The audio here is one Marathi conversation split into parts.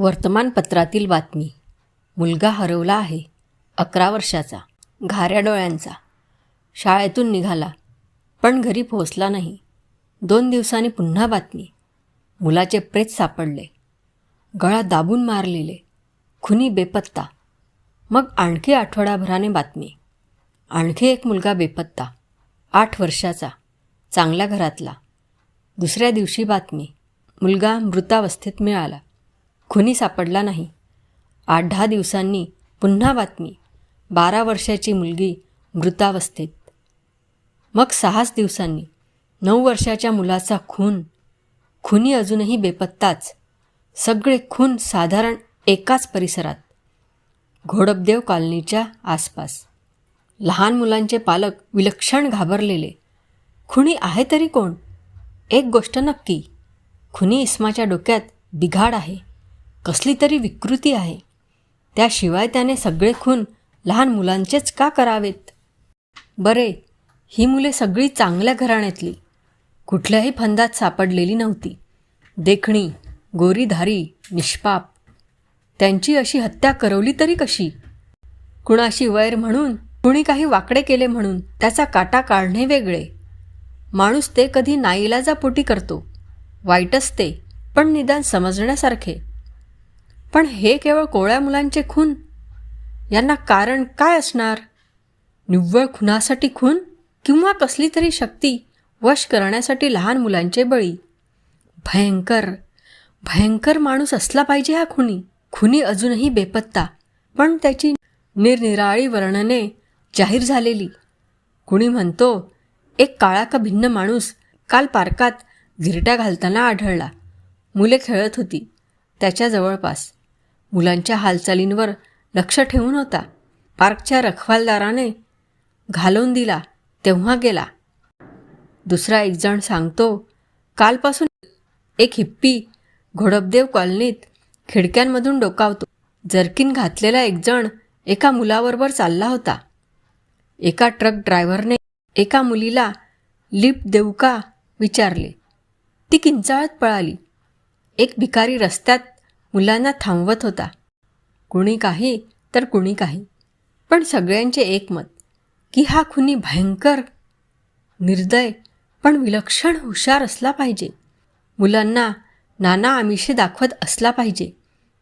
वर्तमानपत्रातील बातमी. मुलगा हरवला आहे. अकरा वर्षाचा. घाऱ्या डोळ्यांचा. शाळेतून निघाला. पण घरी पोहोचला नाही. दोन दिवसांनी पुन्हा बातमी. मुलाचे प्रेत सापडले. गळा दाबून मारलेले. खुनी बेपत्ता. मग आणखी आठवडाभराने बातमी. आणखी एक मुलगा बेपत्ता. आठ वर्षाचा. चांगल्या घरातला. दुसऱ्या दिवशी बातमी. मुलगा मृतावस्थेत मिळाला. खुनी सापडला नाही. आठ दहा दिवसांनी पुन्हा बातमी. बारा वर्षाची मुलगी मृतावस्थेत. मग सहाच दिवसांनी नऊ वर्षाच्या मुलाचा खून. खुनी अजूनही बेपत्ताच. सगळे खून साधारण एकाच परिसरात. घोडपदेव कॉलनीच्या आसपास. लहान मुलांचे पालक विलक्षण घाबरलेले. खुनी आहे तरी कोण? एक गोष्ट नक्की. खुनी इस्माच्या डोक्यात बिघाड आहे. कसली तरी विकृती आहे. त्याशिवाय त्याने सगळे खून लहान मुलांचेच का करावेत? बरे ही मुले सगळी चांगल्या घराण्यातली. कुठल्याही फंदात सापडलेली नव्हती. देखणी गोरीधारी निष्पाप. त्यांची अशी हत्या करवली तरी कशी? कुणाशी वैर म्हणून कुणी काही वाकडे केले म्हणून त्याचा काटा काढणे वेगळे. माणूस ते कधी नाईलाजापोटी करतो. वाईटच ते पण निदान समजण्यासारखे. पण हे केवळ कोळ्या मुलांचे खून? यांना कारण काय असणार? निव्वळ खुनासाठी खून किंवा कसली तरी शक्ती वश करण्यासाठी लहान मुलांचे बळी? भयंकर. भयंकर माणूस असला पाहिजे हा खुनी. खुनी अजूनही बेपत्ता पण त्याची निरनिराळी वर्णने जाहीर झालेली. कुणी म्हणतो एक काळा का भिन्न माणूस काल पार्कात गिरट्या घालताना आढळला. मुले खेळत होती. त्याच्या जवळपास मुलांच्या हालचालींवर लक्ष ठेवून होता. पार्कच्या रखवालदाराने घालवून दिला तेव्हा गेला. दुसरा एक जण सांगतो कालपासून एक हिप्पी घोडपदेव कॉलनीत खिडक्यांमधून डोकावतो. जर्किन घातलेला एक जण एका मुलाबरोबर चालला होता. एका ट्रक ड्रायव्हरने एका मुलीला लिफ्ट देऊ का विचारले. ती किंचाळत पळाली. एक भिकारी रस्त्यात मुलांना थांबवत होता. कुणी काही तर कुणी काही. पण सगळ्यांचे एकमत की हा खुनी भयंकर निर्दय पण विलक्षण हुशार असला पाहिजे. मुलांना नाना आमिषे दाखवत असला पाहिजे.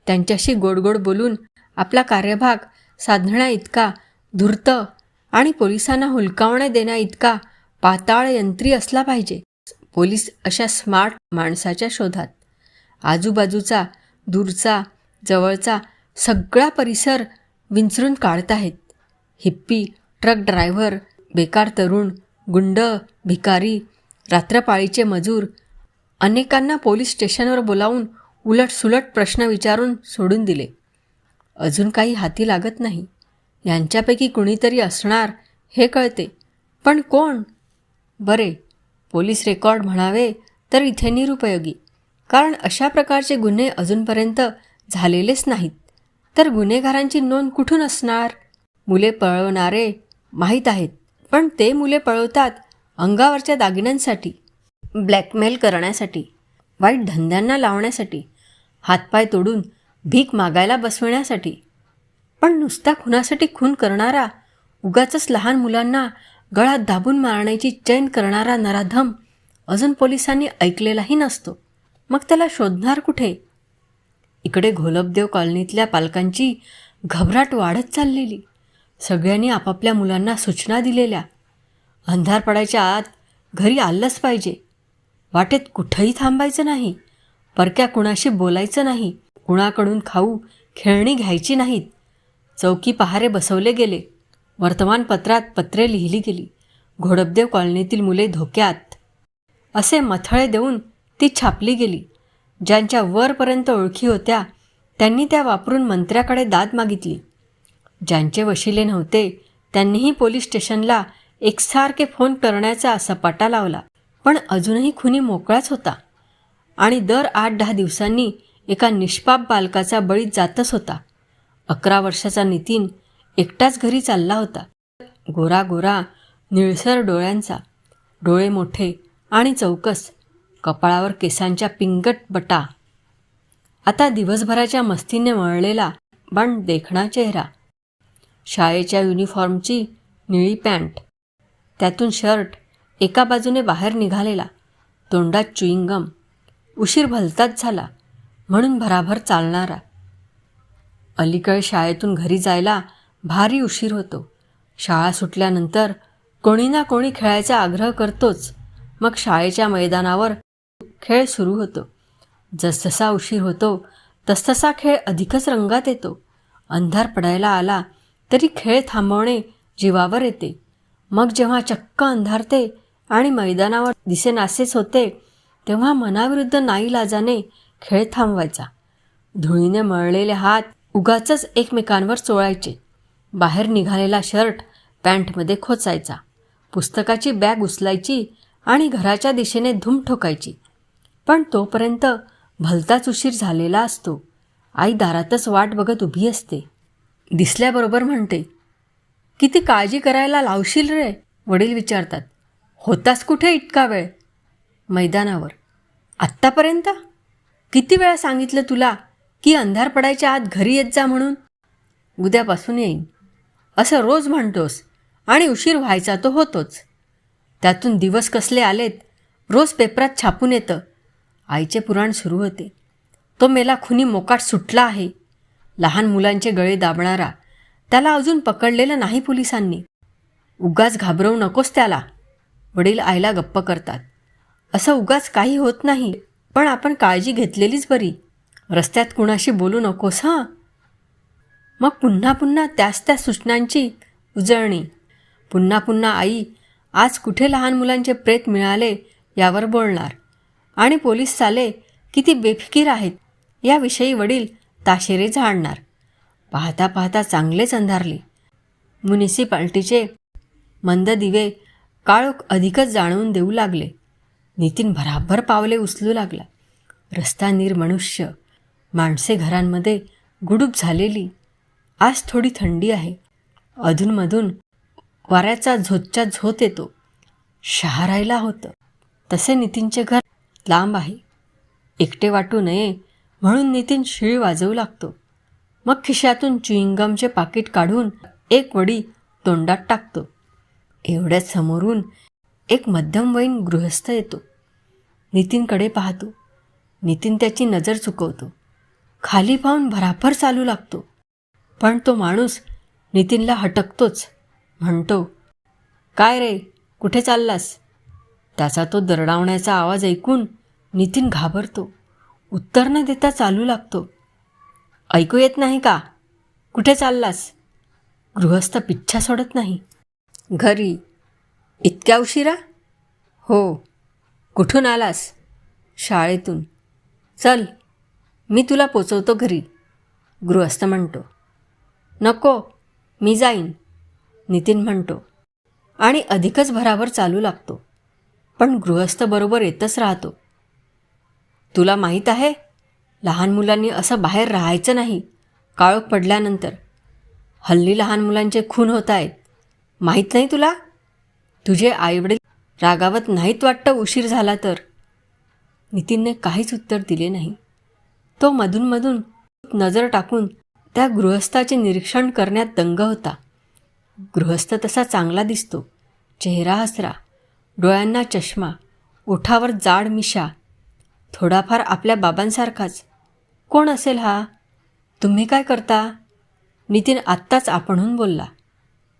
त्यांच्याशी गोडगोड बोलून आपला कार्यभाग साधण्या इतका धूर्त आणि पोलिसांना हुलकावण्या देण्या इतका पाताळ यंत्री असला पाहिजे. पोलीस अशा स्मार्ट माणसाच्या शोधात. आजूबाजूचा दूरचा जवळचा सगळा परिसर विंचरून काढत आहेत. हिप्पी ट्रक ड्रायव्हर बेकार तरुण गुंड भिकारी रात्रपाळीचे मजूर अनेकांना पोलीस स्टेशनवर बोलावून उलटसुलट प्रश्न विचारून सोडून दिले. अजून काही हाती लागत नाही. यांच्यापैकी कुणीतरी असणार हे कळते. पण कोण? बरे पोलीस रेकॉर्ड म्हणावे तर इथे निरुपयोगी. कारण अशा प्रकारचे गुन्हे अजूनपर्यंत झालेलेच नाहीत. तर गुन्हेगारांची नोंद कुठून असणार? मुले पळवणारे माहीत आहेत पण ते मुले पळवतात अंगावरच्या दागिन्यांसाठी ब्लॅकमेल करण्यासाठी वाईट धंद्यांना लावण्यासाठी हातपाय तोडून भीक मागायला बसवण्यासाठी. पण नुसत्या खुनासाठी खून करणारा उगाच लहान मुलांना गळात दाबून मारण्याची चैन करणारा नराधम अजून पोलिसांनी ऐकलेलाही नसतो. मग त्याला शोधणार कुठे? इकडे घोलपदेव कॉलनीतल्या पालकांची घबराट वाढत चाललेली. सगळ्यांनी आपापल्या मुलांना सूचना दिलेल्या. अंधार पडायच्या आत घरी आलंच पाहिजे. वाटेत कुठंही थांबायचं नाही. परक्या कुणाशी बोलायचं नाही. कुणाकडून खाऊ खेळणी घ्यायची नाहीत. चौकी पहारे बसवले गेले. वर्तमानपत्रात पत्रे लिहिली गेली. घोडपदेव कॉलनीतील मुले धोक्यात. असे मथळे देऊन ती छापली गेली. ज्यांच्या वरपर्यंत ओळखी होत्या त्यांनी त्या वापरून मंत्र्याकडे दाद मागितली. ज्यांचे वशिले नव्हते त्यांनीही पोलीस स्टेशनला एकसारखे फोन करण्याचा सपाटा लावला. पण अजूनही खुनी मोकळाच होता आणि दर आठ दहा दिवसांनी एका निष्पाप बालकाचा बळी जातच होता. अकरा वर्षाचा नितीन एकटाच घरी चालला होता. गोरा गोरा निळसर डोळ्यांचा. डोळे मोठे आणि चौकस. कपाळावर केसांच्या पिंगट बटा. आता दिवसभराच्या मस्तीने मळलेला पण देखणा चेहरा. शाळेच्या युनिफॉर्मची निळी पॅन्ट. त्यातून शर्ट एका बाजूने बाहेर निघालेला. तोंडात चुईंगम उशीर भलताच झाला. म्हणून भराभर चालणारा. अलीकडे शाळेतून घरी जायला भारी उशीर होतो. शाळा सुटल्यानंतर कोणी ना कोणी खेळायचा आग्रह करतोच. मग शाळेच्या मैदानावर खेळ सुरू होतो. जसजसा उशीर होतो तसतसा खेळ अधिकच रंगात येतो. अंधार पडायला आला तरी खेळ थांबवणे जीवावर येते. मग जेव्हा चक्क अंधारते आणि मैदानावर दिसेनासेच होते तेव्हा मनाविरुद्ध नाईलाजाने खेळ थांबवायचा. धुळीने मळलेले हात उगाचच एकमेकांवर चोळायचे. बाहेर निघालेला शर्ट पॅन्टमध्ये खोचायचा. पुस्तकाची बॅग उचलायची आणि घराच्या दिशेने धूम ठोकायची. पण तोपर्यंत भलताच उशीर झालेला असतो. आई दारातच वाट बघत उभी असते. दिसल्याबरोबर म्हणते किती काळजी करायला लावशील रे? वडील विचारतात. होतास कुठे इतका वेळ? मैदानावर. आत्तापर्यंत? किती वेळा सांगितलं तुला की अंधार पडायच्या आत घरी येत जा म्हणून? उद्यापासून येईन. असं रोज म्हणतोस आणि उशीर व्हायचा तो होतोच. त्यातून दिवस कसले आलेत रोज पेपरात छापून येतं. आईचे पुराण सुरू होते. तो मेला खुनी मोकाट सुटला आहे. लहान मुलांचे गळे दाबणारा त्याला अजून पकडलेलं नाही पोलिसांनी. उगाच घाबरवू नकोस त्याला. वडील आईला गप्प करतात. असं उगाच काही होत नाही. पण आपण काळजी घेतलेलीच बरी. रस्त्यात कुणाशी बोलू नकोस हां? मग पुन्हा पुन्हा त्याच त्या सूचनांची उजळणी. पुन्हा पुन्हा आई आज कुठे लहान मुलांचे प्रेत मिळाले यावर बोलणार. आणि पोलीस चाले किती बेफिकीर आहेत. याविषयी वडील ताशेरे झाडणार पाहता पाहता चांगलेच अंधारले. म्युनिसिपाल्टीचे मंद दिवे काळोख अधिकच जाणवून देऊ लागले. नितीन भराभर पावले उचलू लागला. रस्ता निर्मनुष्य माणसे घरांमध्ये गुडूप झालेली. आज थोडी थंडी आहे. अधूनमधून वाऱ्याचा झोतच्या झोत येतो. शहारायला होतं. तसे नितीनचे घर लांब आहे. एकटे वाटू नये म्हणून नितीन शिळ वाजवू लागतो. मग खिशातून चुईंगमचे पाकिट काढून एक वडी तोंडात टाकतो. एवढ्याच समोरून एक मध्यमवयीन गृहस्थ येतो. नितीनकडे पाहतो. नितीन त्याची नजर चुकवतो. खाली पाहून भराभर चालू लागतो. पण तो माणूस नितीनला हटकतोच. म्हणतो काय रे कुठे चाललास? त्याचा तो दरडावण्याचा आवाज ऐकून नितीन घाबरतो. उत्तर न देता चालू लागतो. ऐकू येत नाही का? कुठे चाललास? गृहस्थ पिच्छा सोडत नाही. घरी. इतक्या उशिरा? हो. कुठून आलास? शाळेतून. चल मी तुला पोचवतो घरी. गृहस्थ म्हणतो. नको मी जाईन. नितीन म्हणतो. आणि अधिकच भराभर चालू लागतो. पण गृहस्थ बरोबर येतच राहतो. तुला माहीत आहे? लहान मुलांनी असं बाहेर राहायचं नाही. काळोख पडल्यानंतर. हल्ली लहान मुलांचे खून होत आहेत. माहीत नाही तुला? तुझे आईवडील रागावत नाहीत वाटतं उशीर झाला तर. नितीनने काहीच उत्तर दिले नाही. तो मधूनमधून नजर टाकून त्या गृहस्थाचे निरीक्षण करण्यात दंग होता. गृहस्थ तसा चांगला दिसतो. चेहरा हसरा. डोळ्यांना चष्मा. ओठावर जाड मिशा. थोडाफार आपल्या बाबांसारखाच. कोण असेल हा? तुम्ही काय करता? नितीन आत्ताच आपणहून बोलला.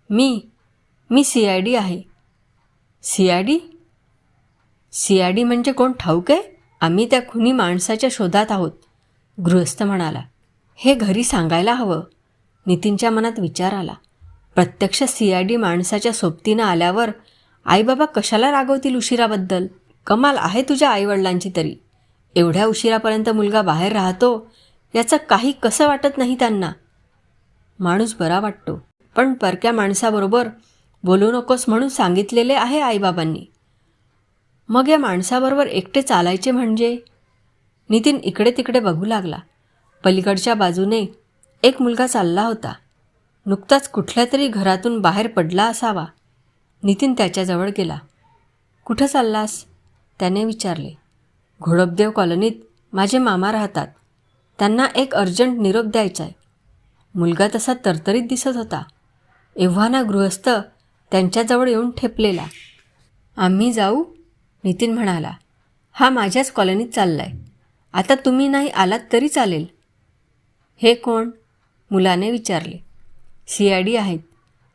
मी मी सी आय डी आहे. C I D? C I D म्हणजे कोण ठाऊक आहे? आम्ही त्या खुनी माणसाच्या शोधात आहोत गृहस्थ म्हणाला. हे घरी सांगायला हवं. नितीनच्या मनात विचार आला. प्रत्यक्ष सी आय डी माणसाच्या सोबतीनं आल्यावर आईबाबा कशाला रागवतील उशिराबद्दल? कमाल आहे तुझ्या आईवडिलांची तरी. एवढ्या उशिरापर्यंत मुलगा बाहेर राहतो याचं काही कसं वाटत नाही त्यांना. माणूस बरा वाटतो. पण परक्या माणसाबरोबर बोलू नकोस म्हणून सांगितलेले आहे आईबाबांनी. मग या माणसाबरोबर एकटे चालायचे म्हणजे? नितीन इकडे तिकडे बघू लागला. पलीकडच्या बाजूने एक मुलगा चालला होता. नुकताच कुठल्या तरी घरातून बाहेर पडला असावा. नितीन त्याच्याजवळ गेला. कुठं चाललास? त्याने विचारले. घोडपदेव कॉलनीत माझे मामा राहतात. त्यांना एक अर्जंट निरोप द्यायचा आहे मुलगा तसा तरतरीत दिसत होता. एव्हा ना गृहस्थ त्यांच्याजवळ येऊन ठेपलेला. आम्ही जाऊ नितीन म्हणाला. हा माझ्याच कॉलनीत चाललाय. आता तुम्ही नाही आलात तरी चालेल. हे कोण? मुलाने विचारले. सी आय डी आहेत.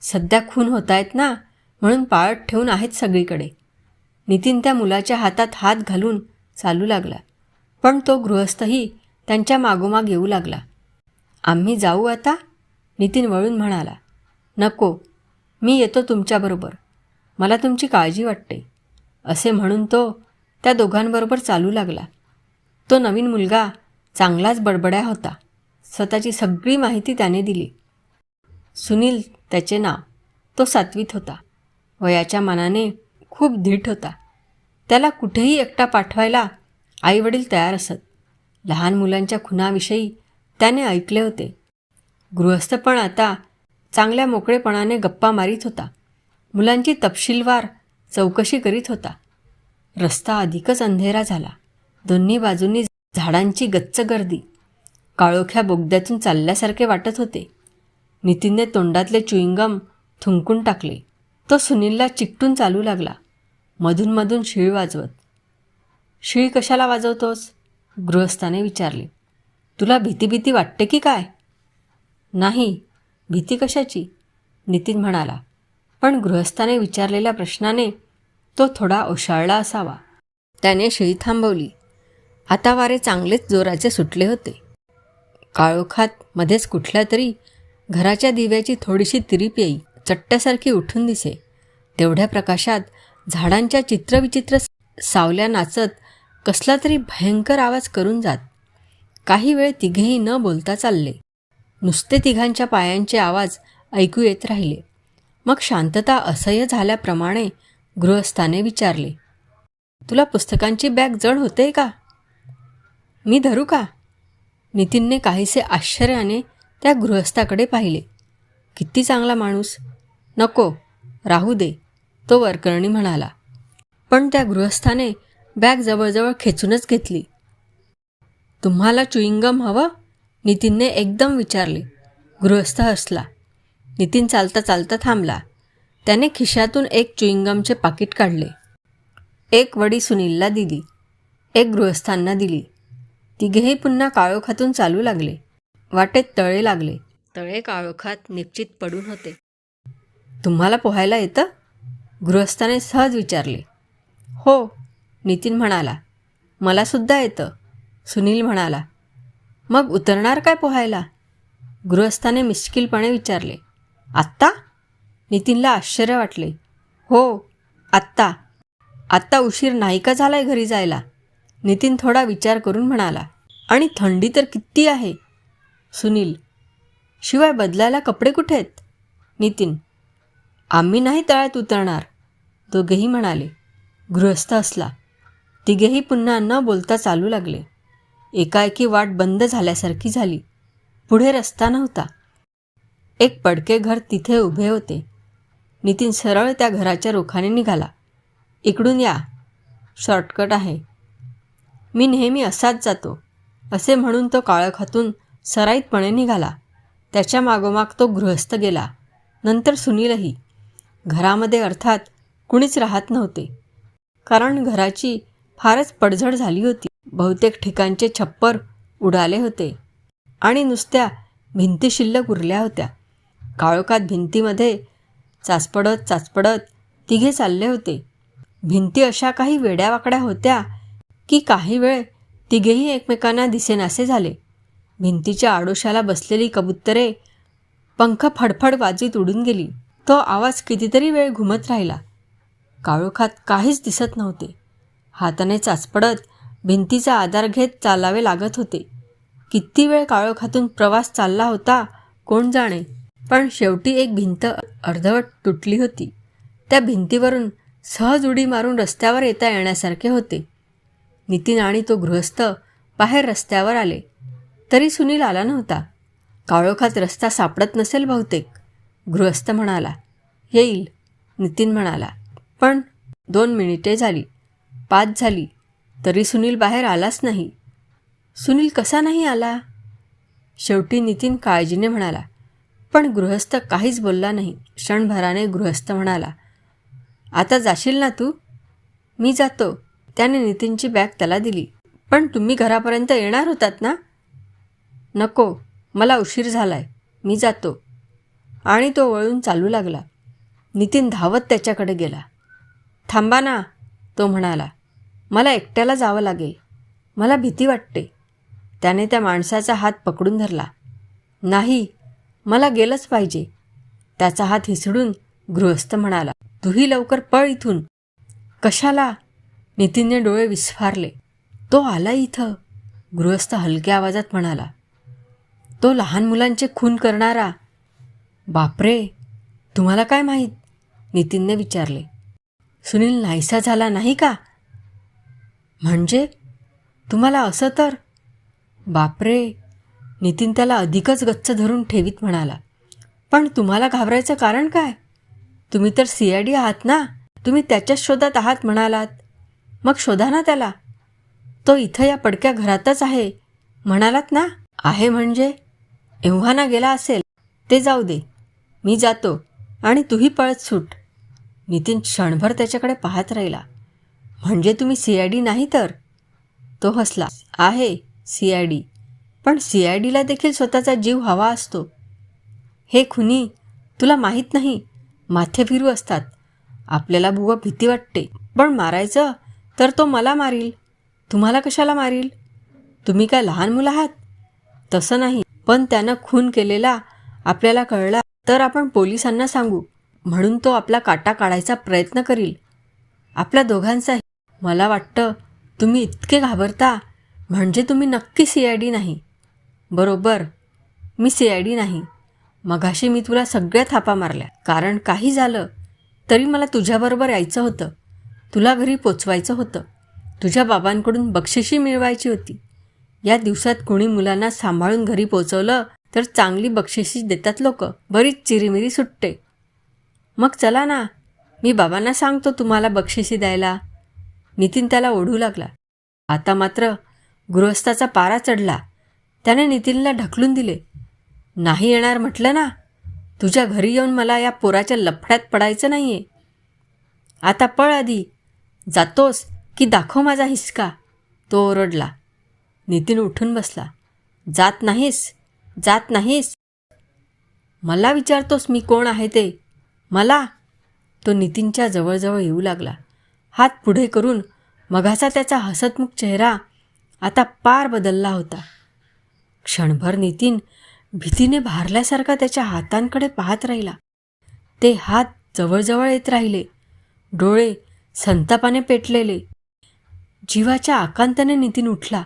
सध्या खून होत आहेत ना म्हणून पाळत ठेवून आहेत सगळीकडे. नितीन त्या मुलाच्या हातात हात घालून चालू लागला. पण तो गृहस्थही त्यांच्या मागोमाग येऊ लागला. आम्ही जाऊ आता? नितीन वळून म्हणाला. नको मी येतो तुमच्याबरोबर मला तुमची काळजी वाटते. असे म्हणून तो त्या दोघांबरोबर चालू लागला. तो नवीन मुलगा चांगलाच बडबड्या होता. स्वतःची सगळी माहिती त्याने दिली. सुनील त्याचे नाव. तो सातवीत होता. वयाच्या मानाने खूप धीट होता. त्याला कुठेही एकटा पाठवायला आईवडील तयार असत. लहान मुलांच्या खुनाविषयी त्याने ऐकले होते. गृहस्थ पण आता चांगल्या मोकळेपणाने गप्पा मारीत होता. मुलांची तपशीलवार चौकशी करीत होता. रस्ता अधिकच अंधेरा झाला. दोन्ही बाजूंनी झाडांची गच्च गर्दी. काळोख्या बोगद्यातून चालल्यासारखे वाटत होते. नितीनने तोंडातले चुईंगम थुंकून टाकले. तो सुनीलला चिकटून चालू लागला. मधूनमधून शिळ वाजवत. शिळ कशाला वाजवतोस? गृहस्थाने विचारले. तुला भीती भीती वाटते की काय? नाही भीती कशाची? नितीन म्हणाला. पण गृहस्थाने विचारलेल्या प्रश्नाने तो थोडा ओशाळला असावा. त्याने शिळी थांबवली. आता वारे चांगलेच जोराचे सुटले होते. काळोखात मध्येच कुठल्या तरी घराच्या दिव्याची थोडीशी तिरीप येई चट्ट्यासारखी उठून दिसे. तेवढ्या प्रकाशात झाडांच्या चित्रविचित्र सावल्या नाचत कसला तरी भयंकर आवाज करून जात. काही वेळ तिघेही न बोलता चालले. नुसते तिघांच्या पायांचे आवाज ऐकू येत राहिले. मग शांतता असह्य झाल्याप्रमाणे गृहस्थाने विचारले तुला पुस्तकांची बॅग जड होते का? मी धरू का? नितीनने काहीसे आश्चर्याने त्या गृहस्थाकडे पाहिले. किती चांगला माणूस. नको राहू दे. तो वरकरणी म्हणाला पण त्या गृहस्थाने बॅग जवळजवळ खेचूनच घेतली. तुम्हाला चुईंगम हवं? नितीनने एकदम विचारले. गृहस्थ हसला. नितीन चालता चालता थांबला. त्याने खिशातून एक चुईंगमचे पाकिट काढले. एक वडी सुनीलला दिली. एक गृहस्थांना दिली. तिघेही पुन्हा काळोखातून चालू लागले. वाटेत तळे लागले. तळे काळोखात निश्चित पडून होते. तुम्हाला पोहायला येतं? गृहस्थाने सहज विचारले. हो नितीन म्हणाला. मलासुद्धा येतं सुनील म्हणाला. मग उतरणार काय पोहायला? गृहस्थाने मिश्किलपणे विचारले. आत्ता? नितीनला आश्चर्य वाटले. हो आत्ता. आत्ता उशीर नाही का झालाय घरी जायला? नितीन थोडा विचार करून म्हणाला. आणि थंडी तर किती आहे? सुनील. शिवाय बदलायला कपडे कुठे आहेत? नितीन. आम्ही नाही तळ्यात उतरणार. दोघेही म्हणाले गृहस्थ असला. तिघेही पुन्हा न बोलता चालू लागले. एकाएकी वाट बंद झाल्यासारखी झाली. पुढे रस्ता नव्हता. एक पडके घर तिथे उभे होते. नितीन सरळ त्या घराच्या रोखाने निघाला. इकडून या. शॉर्टकट आहे. मी नेहमी असाच जातो. असे म्हणून तो काळखातून सराईतपणे निघाला. त्याच्या मागोमाग तो गृहस्थ गेला. नंतर सुनीलही. घरामध्ये अर्थात कुणीच राहत नव्हते. कारण घराची फारच पडझड झाली होती. बहुतेक ठिकाणचे छप्पर उडाले होते आणि नुसत्या भिंती शिल्लक उरल्या होत्या. काळोखात भिंतीमध्ये चाचपडत चाचपडत तिघे चालले होते. भिंती अशा काही वेड्यावाकड्या होत्या की काही वेळ तिघेही एकमेकांना दिसेनासे झाले. भिंतीच्या आडोशाला बसलेली कबुतरे पंख फडफड वाजीत उडून गेली. तो आवाज कितीतरी वेळ घुमत राहिला. काळोखात काहीच दिसत नव्हते. हाताने चाचपडत भिंतीचा आधार घेत चालावे लागत होते. किती वेळ काळोखातून प्रवास चालला होता कोण जाणे. पण शेवटी एक भिंत अर्धवट तुटली होती. त्या भिंतीवरून सहज उडी मारून रस्त्यावर येता येण्यासारखे होते. नितीन आणि तो गृहस्थ बाहेर रस्त्यावर आले. तरी सुनील आला नव्हता. काळोखात रस्ता सापडत नसेल बहुतेक. गृहस्थ म्हणाला येईल. नितीन म्हणाला पण दोन मिनिटे झाली. पाच झाली. तरी सुनील बाहेर आलाच नाही. सुनील कसा नाही आला? शेवटी नितीन काळजीने म्हणाला. पण गृहस्थ काहीच बोलला नाही. क्षणभराने गृहस्थ म्हणाला आता जाशील ना तू? मी जातो. त्याने नितीनची बॅग त्याला दिली. पण तुम्ही घरापर्यंत येणार होतात ना? नको. मला उशीर झालाय. मी जातो. आणि तो वळून चालू लागला. नितीन धावत त्याच्याकडे गेला. थांबा ना तो म्हणाला. मला एकट्याला जावं लागेल. मला भीती वाटते. त्याने त्या माणसाचा हात पकडून धरला. नाही मला गेलंच पाहिजे. त्याचा हात हिसडून गृहस्थ म्हणाला. तूही लवकर पळ इथून. कशाला? नितीनने डोळे विस्फारले. तो आला इथं. गृहस्थ हलक्या आवाजात म्हणाला. तो लहान मुलांचे खून करणारा. बापरे तुम्हाला काय माहीत? नितीनने विचारले. सुनील नाहीसा झाला नाही का? म्हणजे? तुम्हाला असं तर? बापरे! नितीन त्याला अधिकच गच्च धरून ठेवीत म्हणाला. पण तुम्हाला घाबरायचं कारण काय? तुम्ही तर सी आय डी आहात ना? तुम्ही त्याच्याच शोधात आहात म्हणालात. मग शोधा ना त्याला. तो इथं या पडक्या घरातच आहे. म्हणालात ना? आहे म्हणजे? एव्हाना गेला असेल. ते जाऊ दे. मी जातो. आणि तूही पळत सुट. नितीन क्षणभर त्याच्याकडे पाहत राहिला. म्हणजे तुम्ही सी आय डी नाही तर? तो हसला. आहे सी आय डी. पण सी आय डीला देखील स्वतःचा जीव हवा असतो. हे खुनी तुला माहीत नाही माथे फिरू असतात. आपल्याला बुवा भीती वाटते. पण मारायचं तर तो मला मारील. तुम्हाला कशाला मारील? तुम्ही काय लहान मुलं आहात? तसं नाही. पण त्यानं खून केलेला आपल्याला कळला तर आपण पोलिसांना सांगू. म्हणून तो आपला काटा काढायचा प्रयत्न करील. आपल्या दोघांचाही. मला वाटतं तुम्ही इतके घाबरता म्हणजे तुम्ही नक्की सी आय डी नाही. बरोबर मी सी आय डी नाही. मगाशी मी तुला सगळ्या थापा मारल्या. कारण काही झालं तरी मला तुझ्याबरोबर यायचं होतं. तुला घरी पोचवायचं होतं. तुझ्या बाबांकडून बक्षिशी मिळवायची होती. या दिवसात कोणी मुलांना सांभाळून घरी पोचवलं तर चांगली बक्षिशी देतात लोक. बरीच चिरीमिरी सुटते. मग चला ना. मी बाबांना सांगतो तुम्हाला बक्षिसी द्यायला. नितीन त्याला ओढू लागला. आता मात्र गृहस्थाचा पारा चढला. त्याने नितीनला ढकलून दिले. नाही येणार म्हटलं ना. तुझ्या घरी येऊन मला या पोराच्या लफड्यात पडायचं नाही आहे आता पळ आधी. जातोस की दाखव माझा हिसका. तो ओरडला. नितीन उठून बसला. जात नाहीस. जात नाहीस. मला विचारतोस मी कोण आहे ते? मला. तो नितीनच्या जवळजवळ येऊ लागला. हात पुढे करून मघाचा त्याचा हसतमुख चेहरा आता पार बदलला होता. क्षणभर नितीन भीतीने भारल्यासारखा त्याच्या हातांकडे पाहत राहिला. ते हात जवळजवळ येत राहिले. डोळे संतापाने पेटलेले. जीवाच्या आकांताने नितीन उठला.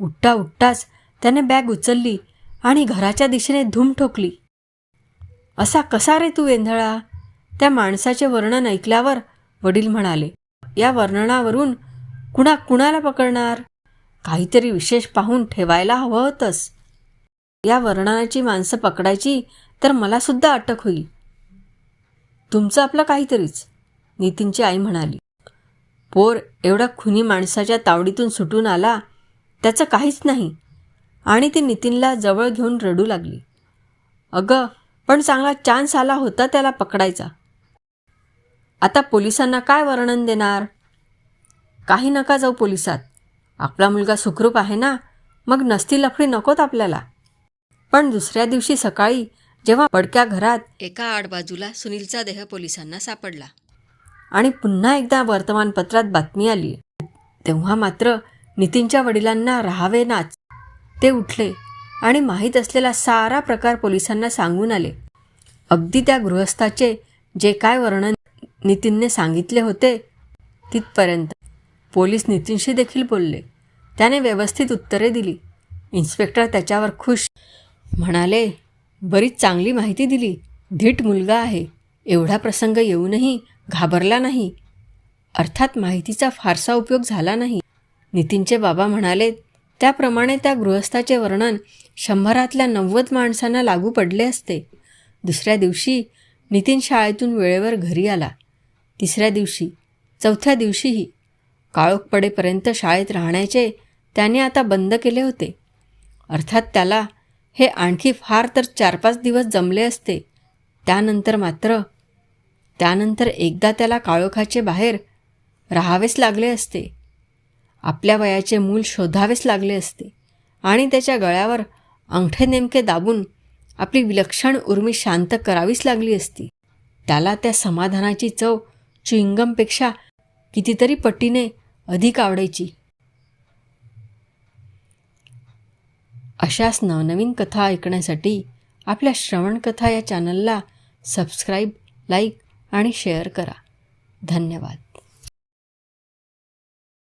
उठता उठताच त्याने बॅग उचलली आणि घराच्या दिशेने धूम ठोकली. असा कसा रे तू वेंधळा? त्या माणसाचे वर्णन ऐकल्यावर वडील म्हणाले या वर्णनावरून कुणा कुणाला पकडणार? काहीतरी विशेष पाहून ठेवायला हवं होतंस. या वर्णनाची माणसं पकडायची तर मलासुद्धा अटक होईल. तुमचं आपलं काहीतरीच. नितीनची आई म्हणाली पोर एवढा खुनी माणसाच्या तावडीतून सुटून आला त्याचं काहीच नाही. आणि ती नितीनला जवळ घेऊन रडू लागली. अगं पण चांगला चान्स आला होता त्याला पकडायचा. आता पोलिसांना काय वर्णन देणार? काही नका जाऊ पोलिसात. आपला मुलगा सुखरूप आहे ना? मग नसती लफडी नकोत आपल्याला. पण दुसऱ्या दिवशी सकाळी जेव्हा पडक्या घरात एका आडबाजूला सुनीलचा देह पोलिसांना सापडला. आणि पुन्हा एकदा वर्तमानपत्रात बातमी आली. तेव्हा मात्र नितीनच्या वडिलांना राहावे नाच. ते उठले आणि माहीत असलेला सारा प्रकार पोलिसांना सांगून आले. अगदी त्या गृहस्थाचे जे काय वर्णन नितीनने सांगितले होते तिथपर्यंत. पोलीस नितीनशी देखील बोलले. त्याने व्यवस्थित उत्तरे दिली. इन्स्पेक्टर त्याच्यावर खुश. म्हणाले बरीच चांगली माहिती दिली. धीट मुलगा आहे. एवढा प्रसंग येऊनही घाबरला नाही. अर्थात माहितीचा फारसा उपयोग झाला नाही. नितीनचे बाबा म्हणाले त्याप्रमाणे त्या गृहस्थाचे वर्णन शंभरातल्या नव्वद माणसांना लागू पडले असते. दुसऱ्या दिवशी नितीन शाळेतून वेळेवर घरी आला. तिसऱ्या दिवशी चौथ्या दिवशीही काळोख पडेपर्यंत शाळेत राहण्याचे त्याने आता बंद केले होते. अर्थात त्याला हे आणखी फार तर चार पाच दिवस जमले असते. त्यानंतर मात्र त्यानंतर एकदा त्याला काळोखाचे बाहेर राहावेच लागले असते. आपल्या वयाचे मूल शोधावेच लागले असते आणि त्याच्या गळ्यावर अंगठे नेमके दाबून आपली विलक्षण उर्मी शांत करावीच लागली असती. त्याला त्या समाधानाची चव चिंगमपेक्षा कितीतरी पटीने अधिक आवडायची. अशाच नवनवीन कथा ऐकण्यासाठी आपल्या श्रवणकथा या चॅनलला सबस्क्राईब लाईक आणि शेअर करा. धन्यवाद.